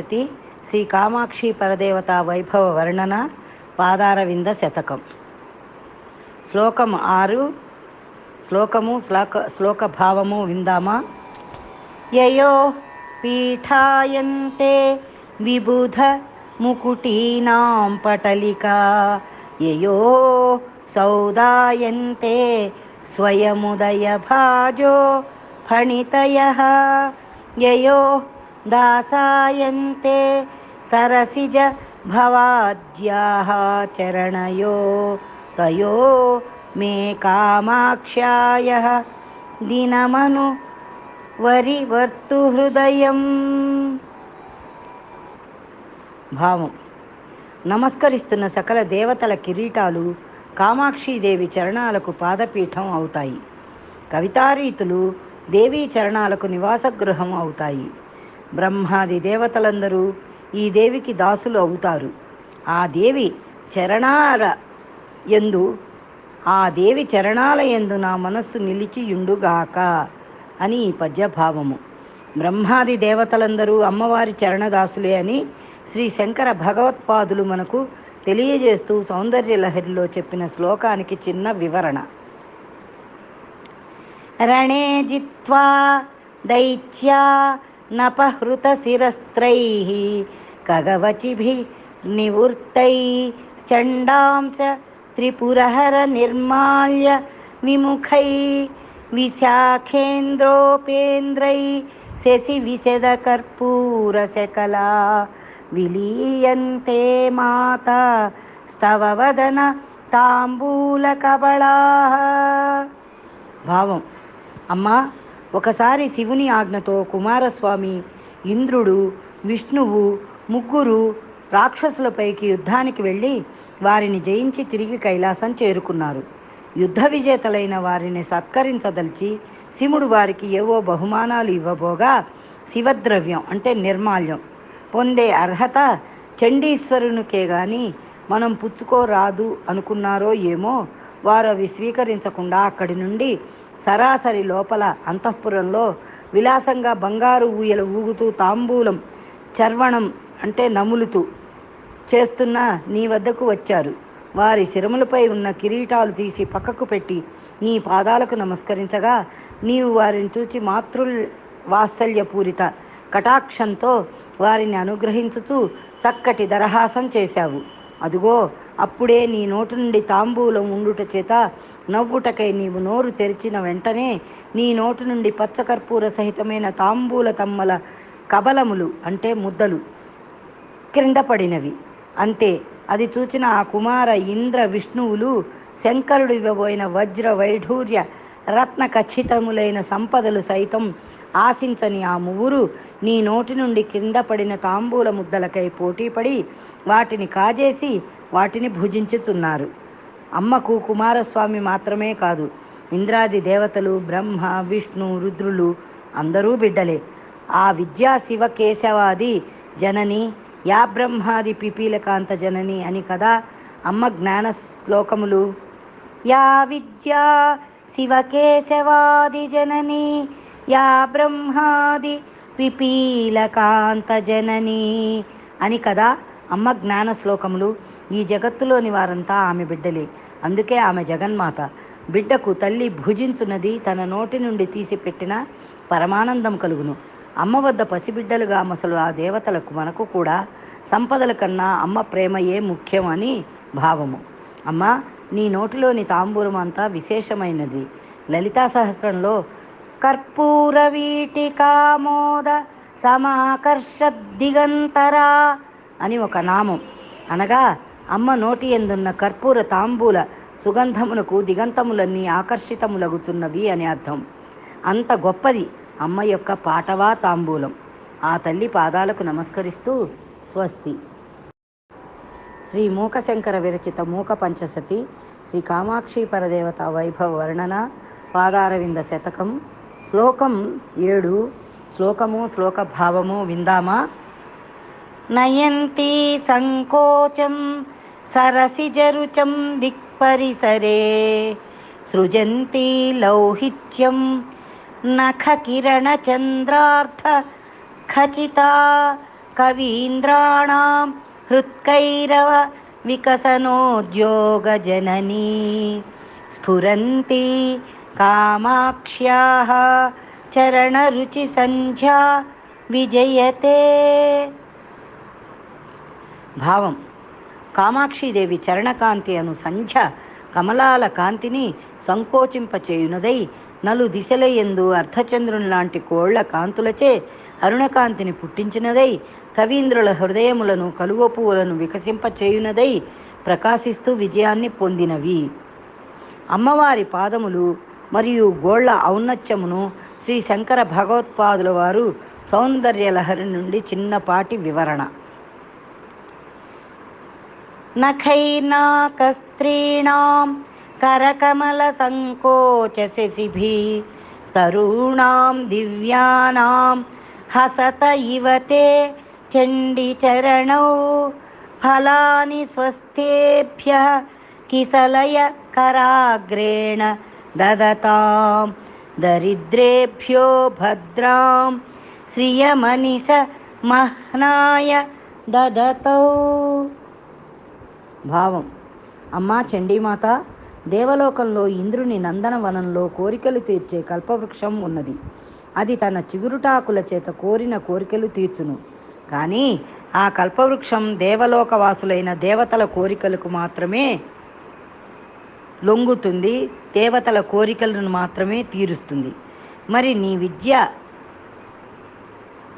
పంచశతి శ్రీ కామాక్షి పరదేవత వైభవ వర్ణన పాదారవింద శతకం. శ్లోకం ఆరు శ్లోకము శ్లోక శ్లోక భావము విందామా? యయో పీఠాయంతే విబుధ ముకుటీనాం పటలికా. యయో సౌదాయంతే స్వయముదయ భాజో ఫణితయ. యయో దాసాయంతే సరసిజ భవాద్యా చరణయో తయో మే కామాక్ష్యాయ దినమను వరివర్తు హృదయం భావం. నమస్కరిస్తున్న సకల దేవతల కిరీటాలు కామాక్షీదేవి చరణాలకు పాదపీఠం అవుతాయి. కవితారీతులు దేవీ చరణాలకు నివాసగృహం అవుతాయి. బ్రహ్మాది దేవతలందరూ ఈ దేవికి దాసులు అవుతారు. ఆ దేవి చరణాల ఎందు ఆ దేవి చరణాల ఎందు నా మనస్సు నిలిచియుండుగాక అని ఈ పద్యభావము. బ్రహ్మాది దేవతలందరూ అమ్మవారి చరణదాసులే అని శ్రీ శంకర భగవత్పాదులు మనకు తెలియజేస్తూ సౌందర్య లహరిలో చెప్పిన శ్లోకానికి చిన్న వివరణ. రణే జిత్వా దైత్యా నపహృత శిరస్త్రై కగవచిభి నివృత్తై చండాంశ త్రిపురహర నిర్మాల్య విముఖై విశాఖేంద్రోపేంద్రై శశి విశద కర్పూర శకలా విలీయంతే మాత స్తవ వదన తాంబూల కబళా భావం అమ్మా ఒకసారి శివుని ఆజ్ఞతో కుమారస్వామి ఇంద్రుడు విష్ణువు ముగ్గురు రాక్షసులపైకి యుద్ధానికి వెళ్ళి వారిని జయించి తిరిగి కైలాసం చేరుకున్నారు. యుద్ధ విజేతలైన వారిని సత్కరించదలిచి శివుడు వారికి ఏవో బహుమానాలు ఇవ్వబోగా శివద్రవ్యం అంటే నిర్మాల్యం. పొందే అర్హత చండీశ్వరునికే గాని మనం పుచ్చుకోరాదు అనుకున్నారో ఏమో వారు అవి స్వీకరించకుండా అక్కడి నుండి సరాసరి లోపల అంతఃపురంలో విలాసంగా బంగారు ఊయలు ఊగుతూ తాంబూలం చర్వణం అంటే నములుతూ చేస్తున్న నీ వద్దకు వచ్చారు. వారి శిరములపై ఉన్న కిరీటాలు తీసి పక్కకు పెట్టి నీ పాదాలకు నమస్కరించగా నీవు వారిని చూచి మాతృల్ వాత్సల్యపూరిత కటాక్షంతో వారిని అనుగ్రహించుచు చక్కటి దరహాసం చేశావు. అదుగో అప్పుడే నీ నోటి నుండి తాంబూలం ఉండుట చేత నవ్వుటకై నీవు నోరు తెరిచిన వెంటనే నీ నోటి నుండి పచ్చకర్పూర సహితమైన తాంబూల తమ్మల కబలములు అంటే ముద్దలు క్రింద పడినవి. అంతే అది చూచిన ఆ కుమార ఇంద్ర విష్ణువులు శంకరుడు ఇవ్వబోయిన వజ్ర వైఢూర్య రత్న ఖచ్చితములైన సంపదలు సైతం ఆశించని ఆ ముగ్గురు నీ నోటి నుండి కింద పడిన తాంబూల ముద్దలకై పోటీపడి వాటిని కాజేసి వాటిని భుజించుచున్నారు. అమ్మకు కుమారస్వామి మాత్రమే కాదు ఇంద్రాది దేవతలు బ్రహ్మ విష్ణు రుద్రులు అందరూ బిడ్డలే. ఆ విద్యా శివ కేశవాది జనని యా బ్రహ్మాది పిపీలకాంత జనని అని కదా అమ్మ జ్ఞాన శ్లోకములు యా విద్యా శివకేశవాది యా బ్రహ్మాది పిపీలకాంత జనని అని కదా అమ్మ జ్ఞాన శ్లోకములు ఈ జగత్తులోని వారంతా ఆమె బిడ్డలే. అందుకే ఆమె జగన్మాత. బిడ్డకు తల్లి భుజించున్నది తన నోటి నుండి తీసి పెట్టిన పరమానందం కలుగును. అమ్మ వద్ద పసిబిడ్డలుగా అసలు ఆ దేవతలకు మనకు కూడా సంపదల కన్నా అమ్మ ప్రేమయే ముఖ్యం అని భావము. అమ్మ నీ నోటిలోని తాంబూలం అంతా విశేషమైనది. లలితా సహస్రంలో కర్పూర వీటికామోద సమాకర్ష దిగంతరా అని ఒక నామం. అనగా అమ్మ నోటి ఎందున్న కర్పూర తాంబూల సుగంధమునకు దిగంతములన్నీ ఆకర్షితములగుచున్నవి అని అర్థం. అంత గొప్పది అమ్మ యొక్క పాటవా తాంబూలం. ఆ తల్లి పాదాలకు నమస్కరిస్తూ స్వస్తి. శ్రీ మూకశంకర విరచిత మూక పంచసతి శ్రీ కామాక్షి పరదేవత వైభవ వర్ణన పాదారవింద శతకం శ్లోకం ఏడు శ్లోకము శ్లోక భావము విందామా? నయంతి సంకోచం సరసిజరుచం దిక్పరిసరే సృజంతి లౌహిత్యం నఖకిరణచంద్రార్థ ఖచితా కవీంద్రాణం హృత్కైరవ వికసనోద్యోగజననీ స్ఫురంతి కామాక్ష్యాः చరణరుచి సంధ్యా విజయతే. భావం. కామాక్షిదేవి చరణకాంతి అను సంధ్య కమలాల కాంతిని సంకోచింపచేయునదై నలు దిశల ఎందు అర్ధచంద్రుని లాంటి కోళ్ళ కాంతులచే అరుణకాంతిని పుట్టించినదై కవీంద్రుల హృదయములను కలువ పువ్వులను వికసింపచేయునదై ప్రకాశిస్తూ విజయాన్ని పొందినవి అమ్మవారి పాదములు మరియు గోళ్ల ఔన్నత్యమును శ్రీ శంకర భగవత్పాదుల వారు సౌందర్యలహరి నుండి చిన్నపాటి వివరణ నఖైర్నాకస్త్రీణాం करकमलसङ्कोचशिशिभि स्तरूणां दिव्यानां हसत इव ते चण्डिचरणौ फलानि स्वस्थेभ्यः किसलय कराग्रेण ददतां दरिद्रेभ्यो भद्रां श्रियमनिस మహ్నాయ దదతౌ భావం అమ్మా చండీమాత దేవలోకంలో ఇంద్రుని నందనవనంలో కోరికలు తీర్చే కల్పవృక్షం ఉన్నది అది తన చిగురుటాకుల చేత కోరిన కోరికలు తీర్చును కానీ ఆ కల్పవృక్షం దేవలోకవాసులైన దేవతల కోరికలకు మాత్రమే లొంగుతుంది దేవతల కోరికలను మాత్రమే తీరుస్తుంది. మరి నీ విద్య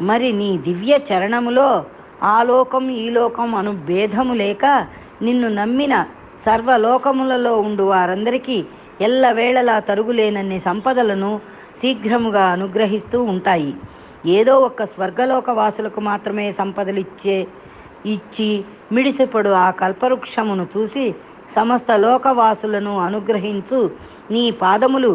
మరి నీ దివ్య చరణములో ఆ లోకం ఈ లోకం అను భేదము లేక నిన్ను నమ్మిన సర్వలోకములలో ఉండు వారందరికీ ఎల్లవేళలా తరుగులేనన్ని సంపదలను శీఘ్రముగా అనుగ్రహిస్తూ ఉంటాయి. ఏదో ఒక్క స్వర్గలోక వాసులకు మాత్రమే సంపదలు ఇచ్చే ఇచ్చి మిడిసిపడు ఆ కల్పవృక్షమును చూసి సమస్త లోకవాసులను అనుగ్రహించు. నీ పాదములు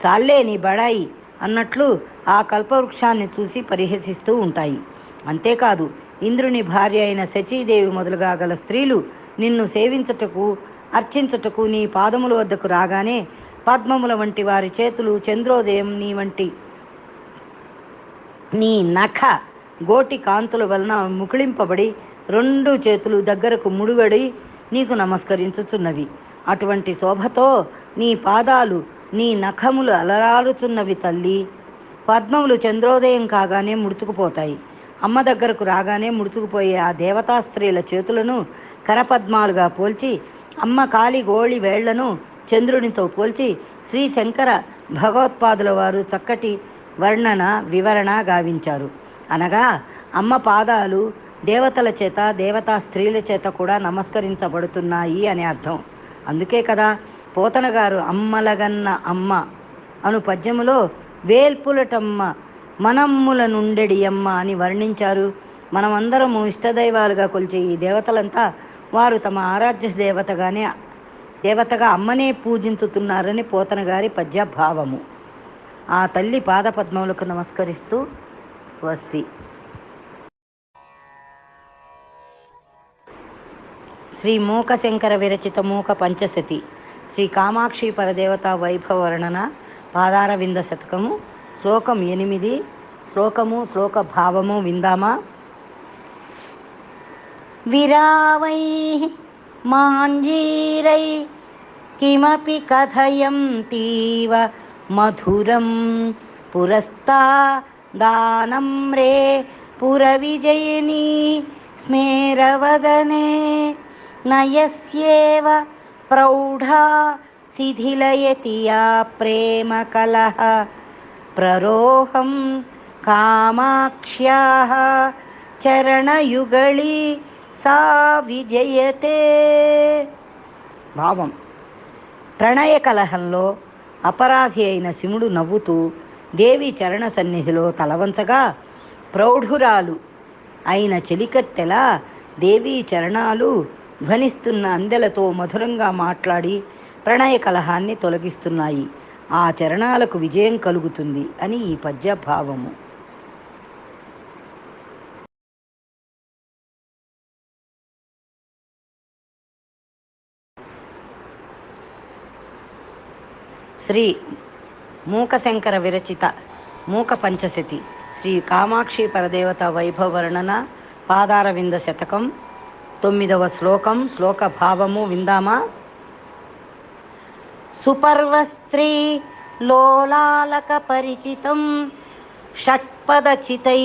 చాలే నీ బడాయి అన్నట్లు ఆ కల్పవృక్షాన్ని చూసి పరిహసిస్తూ ఉంటాయి. అంతేకాదు ఇంద్రుని భార్య అయిన శచీదేవి మొదలుగా గల స్త్రీలు నిన్ను సేవించుటకు అర్చించుటకు నీ పాదముల వద్దకు రాగానే పద్మముల వంటి వారి చేతులు చంద్రోదయం నీ వంటి నీ నఖ గోటి కాంతుల వలన ముకుళింపబడి రెండు చేతులు దగ్గరకు ముడివడి నీకు నమస్కరించుచున్నవి. అటువంటి శోభతో నీ పాదాలు నీ నఖములు అలరారుచున్నవి తల్లి. పద్మములు చంద్రోదయం కాగానే ముడుచుకుపోతాయి. అమ్మ దగ్గరకు రాగానే ముడుచుకుపోయే ఆ దేవతా స్త్రీల చేతులను కరపద్మాలుగా పోల్చి అమ్మ కాలి గోళి వేళ్ళను చంద్రునితో పోల్చి శ్రీ శంకర భగవత్పాదుల వారు చక్కటి వర్ణన వివరణ గావించారు. అనగా అమ్మ పాదాలు దేవతల చేత దేవతా స్త్రీల చేత కూడా నమస్కరించబడుతున్నాయి అని అర్థం. అందుకే కదా పోతన గారు అమ్మలగన్న అమ్మ అను పద్యములో వేల్పులటమ్మ మనమ్ముల నుండెడి అమ్మ అని వర్ణించారు. మనమందరము ఇష్టదైవాలుగా కొలిచే ఈ దేవతలంతా వారు తమ ఆరాధ్య దేవతగానే దేవతగా అమ్మనే పూజించుతున్నారని పోతన గారి పద్య భావము ఆ తల్లి పాదపద్మములకు నమస్కరిస్తూ స్వస్తి. శ్రీ మూకశంకర విరచిత మూక పంచశతి శ్రీ కామాక్షి పరదేవత వైభవ వర్ణన పాదారవింద శతకము శ్లోకం ఎనిమిది శ్లోకము శ్లోక భావము విందామా? విరావై మాంజీరై కిమపి కథయంతీవ మధురం పురస్తా రే పురవిజయని స్మేరవదనే నయస్యేవ ప్రౌఢా శిథిలయతి యా ప్రేమ కలహ ప్రరోహం కామాక్ష్యా చరణయుగళి సా విజయతే. భావం. ప్రణయ కలహంలో అపరాధి అయిన శివుడు నవ్వుతూ దేవి చరణ సన్నిధిలో తలవంచగా ప్రౌఢురాలు అయిన చెలికత్తెల దేవీ చరణాలు ధ్వనిస్తున్న అందెలతో మధురంగా మాట్లాడి ప్రణయ కలహాన్ని తొలగిస్తున్నాయి. ఆ చరణాలకు విజయం కలుగుతుంది అని ఈ పద్య శ్రీ మూకశంకర విరచిత మూక పంచశతి శ్రీ కామాక్షి పరదేవత వైభవ వర్ణన పాదార వింద శతకం తొమ్మిదవ శ్లోకం శ్లోక భావము విందామా? సుపర్వస్త్రీ లోలాలక పరిచితం షట్పదచితై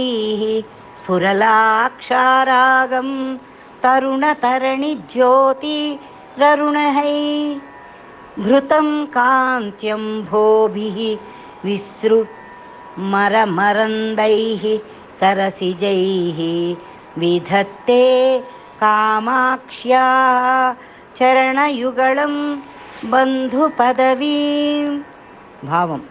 స్ఫురలాక్షారాగం తరుణతరణి జ్యోతి రరుణహై భృతం కాంత్యం భోభి విసృ మరమరందై సరసిజై విధత్తే కామాక్ష్యా చరణయుగళం బంధుపదవీం. భావం.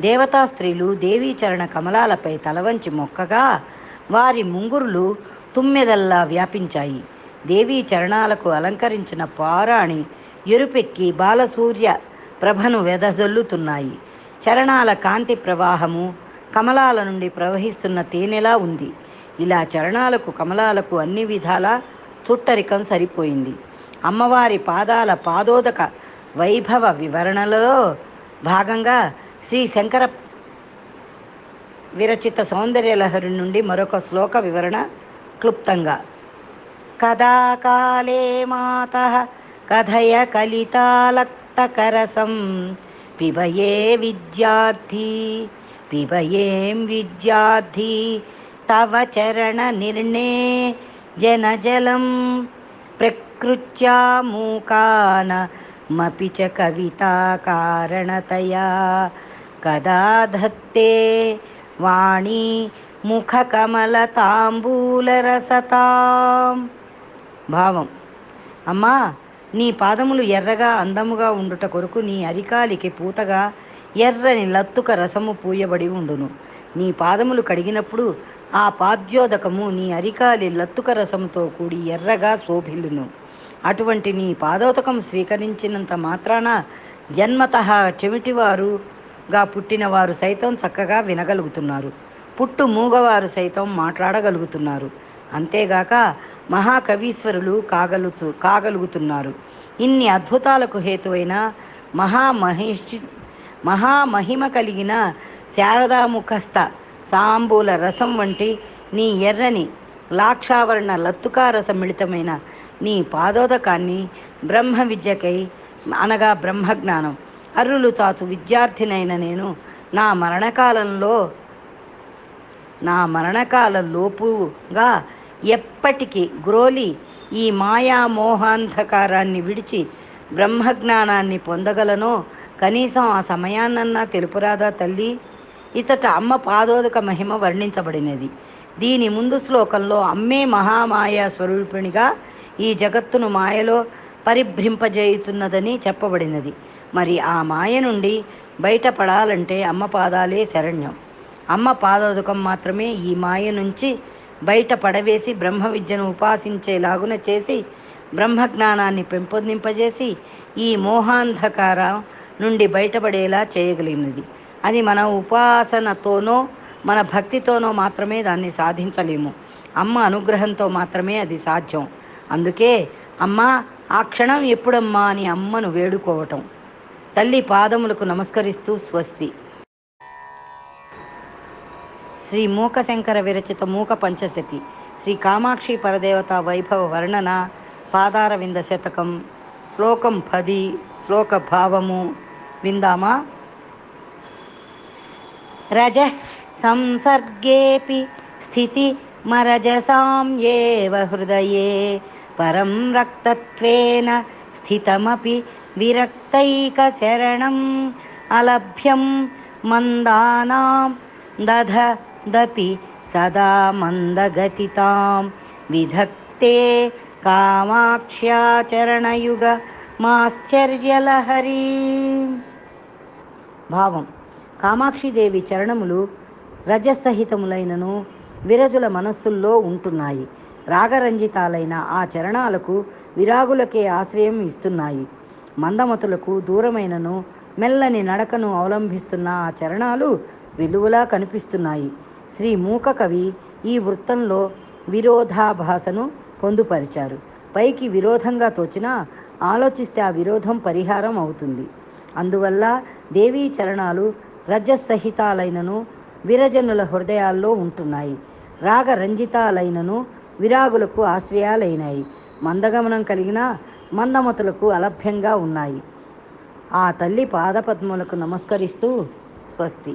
దేవతా స్త్రీలు దేవీ చరణ కమలాలపై తలవంచి మొక్కగా వారి ముంగురులు తుమ్మెదల్లా వ్యాపించాయి. దేవీ చరణాలకు అలంకరించిన పారాణి ఎరుపెక్కి బాలసూర్య ప్రభను వెదజల్లుతున్నాయి. చరణాల కాంతి ప్రవాహము కమలాల నుండి ప్రవహిస్తున్న తేనెలా ఉంది? ఇలా చరణాలకు కమలాలకు అన్ని విధాల చుట్టరికం సరిపోయింది. అమ్మవారి పాదాల పాదోదక వైభవ వివరణలలో భాగంగా శ్రీ శంకర విరచిత సౌందర్యలహరి నుండి మరొక శ్లోక వివరణ క్లుప్తంగా. కదాకాలే మాత कथय कलितालक्तकरसं पिबये विद्यार्थी पिबयें विद्यार्थी तव चरणनिर्णे जनजलं प्रकृत्यामूकानमपि च कविता कारणतया। कदा धत्ते वाणी मुखकमलताम्बूलरसतां भावम्। अम्मा నీ పాదములు ఎర్రగా అందముగా ఉండుట కొరకు నీ అరికాలికి పూతగా ఎర్రని లత్తుక రసము పూయబడి ఉండును. నీ పాదములు కడిగినప్పుడు ఆ పాద్యోదకము నీ అరికాలి లత్తుక రసముతో కూడి ఎర్రగా శోభిల్లును. అటువంటి నీ పాదోదకం స్వీకరించినంత మాత్రాన జన్మత చెవిటివారుగా పుట్టినవారు సైతం చక్కగా వినగలుగుతున్నారు. పుట్టు మూగవారు సైతం మాట్లాడగలుగుతున్నారు. అంతేగాక మహాకవీశ్వరులు కాగలుచు కాగలుగుతున్నారు. ఇన్ని అద్భుతాలకు హేతువైన మహామహిషి మహామహిమ కలిగిన శారదాముఖస్థ సాంబూల రసం వంటి నీ ఎర్రని లాక్షావరణ లత్తుకారస మిళితమైన నీ పాదోదకాన్ని బ్రహ్మ విద్యకై అనగా బ్రహ్మజ్ఞానం. అర్రులు చాచు విద్యార్థినైన నేను నా మరణకాలంలో నా మరణకాలంలోపుగా ఎప్పటికీ గ్రోలి ఈ మాయా మోహాంధకారాన్ని విడిచి బ్రహ్మజ్ఞానాన్ని పొందగలనో? కనీసం ఆ సమయాన్నన్నా తెలుపురాదా తల్లి. ఇతట అమ్మ పాదోదక మహిమ వర్ణించబడినది. దీని ముందు శ్లోకంలో అమ్మే మహామాయా స్వరూపిణిగా ఈ జగత్తును మాయలో పరిభ్రింపజేయుతున్నదని చెప్పబడినది. మరి ఆ మాయ నుండి బయటపడాలంటే అమ్మ పాదాలే శరణ్యం. అమ్మ పాదోదకం మాత్రమే ఈ మాయ నుంచి బయట పడవేసి బ్రహ్మ విద్యను ఉపాసించేలాగున చేసి బ్రహ్మజ్ఞానాన్ని పెంపొందింపజేసి ఈ మోహాంధకారం నుండి బయటపడేలా చేయగలిగినది. అది మన ఉపాసనతోనో మన భక్తితోనో మాత్రమే దాన్ని సాధించలేము. అమ్మ అనుగ్రహంతో మాత్రమే అది సాధ్యం. అందుకే అమ్మ ఆ క్షణం ఎప్పుడమ్మా అని అమ్మను వేడుకోవటం. తల్లి పాదములకు నమస్కరిస్తూ స్వస్తి. శ్రీ మూకశంకర విరచిత మూక పంచశతి. శ్రీ కామాక్షి పరదేవత వైభవ వర్ణన పాదారవింద శతకం. శ్లోకం పది శ్లోక భావము. విందామా? రజ సంసర్గేపి స్థితి మరజసాం ఏవ హృదయే. పరం రక్తత్వేన స్థితమపి విరక్తైక శరణం అలభ్యం మందానాం దపి సదా మందగతితాం. విధత్తే కామాక్ష్యాచరణయుగ మాశ్చర్యలహరీ. భావం. కామాక్షిదేవి చరణములు రజసహితములైనను విరజుల మనస్సుల్లో ఉంటున్నాయి. రాగరంజితాలైన ఆ చరణాలకు విరాగులకే ఆశ్రయం ఇస్తున్నాయి. మందమతులకు దూరమైనను మెల్లని నడకను అవలంబిస్తున్న ఆ చరణాలు విలువలా కనిపిస్తున్నాయి. శ్రీ మూక కవి ఈ వృత్తంలో విరోధాభాసను పొందుపరిచారు. పైకి విరోధంగా తోచినా ఆలోచిస్తే ఆ విరోధం పరిహారం అవుతుంది. అందువల్ల దేవీ చరణాలు రజసహితాలైనను విరజనుల హృదయాల్లో ఉంటున్నాయి. రాగ రంజితాలైనను విరాగులకు ఆశ్రయాలైనాయి. మందగమనం కలిగిన మందమతులకు అలభ్యంగా ఉన్నాయి. ఆ తల్లి పాదపద్మలకు నమస్కరిస్తూ స్వస్తి.